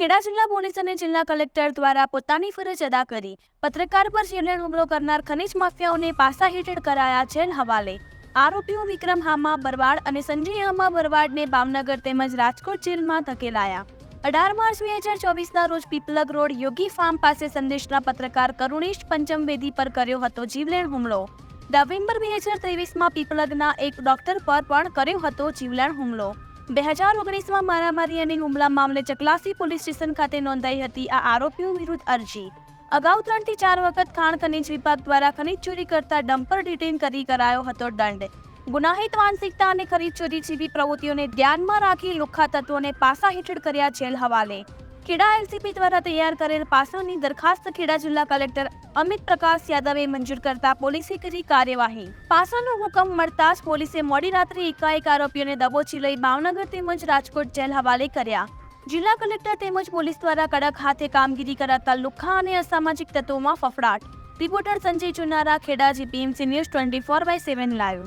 ખેડા જિલ્લા પોલીસ અને જિલ્લા કલેક્ટર દ્વારા પોતાની ફરજ અદા કરી પત્રકાર પર જીવલેણ હુમલો કરનાર ખનીજ માફિયાઓને પાસા હેઠળ કરાયા જેલ હવાલે. આરોપીઓ વિક્રમ હામા બરવાડ અને સંજય હામા બરવાડને ભાવનગર તેમજ રાજકોટ જેલમાં ધકેલાયા. અઢાર માર્ચ બે હજાર ચોવીસના રોજ પીપલગ રોડ યોગી ફાર્મ પાસે સંદેશના પત્રકાર કરુણેશ પંચમવેદી પર કર્યો હતો જીવલેણ હુમલો. નવેમ્બર બે હજાર ત્રેવીસમાં પીપલગના એક ડોક્ટર પર પણ કર્યો હતો જીવલેણ હુમલો. બે હજાર ઓગણીસમાં મારામારી અને હુમલા મામલે ચકલાસી પોલીસ સ્ટેશન ખાતે નોંધાઈ હતી આ આરોપીઓ વિરુદ્ધ અરજી. અગાઉ ત્રણથી ચાર વખત ખાણ ખનીજ વિભાગ દ્વારા ખનીજ ચોરી કરતા ડમ્પર ડિટેન કરી કરાયો હતો દંડ. ગુનાહિત માનસિકતા અને ખરીદ ચોરી જેવી પ્રવૃત્તિઓને ધ્યાનમાં રાખી લુખ્ખા તત્વોને પાસા હેઠળ કર્યા જેલ હવાલે. ખેડા એલસીપી દ્વારા તૈયાર કરેલ પાસાની દરખાસ્ત ખેડા જિલ્લા કલેક્ટર અમિત પ્રકાશ યાદવે મંજૂર કરતા પોલીસે કરી કાર્યવાહી. પાસાનો હુકમ મળતા જ પોલીસે મોડી રાત્રે એકાએક આરોપીઓને દબોચી લઈ ભાવનગર તેમજ રાજકોટ જેલ હવાલે કર્યા. જિલ્લા કલેક્ટર તેમજ પોલીસ દ્વારા કડક હાથે કામગીરી કરાતા લુખ્ખા અને અસામાજિક તત્વોમાં ફફડાટ. Reporter Sanjay Chunara, Kheda GPMC news twenty four by seven live.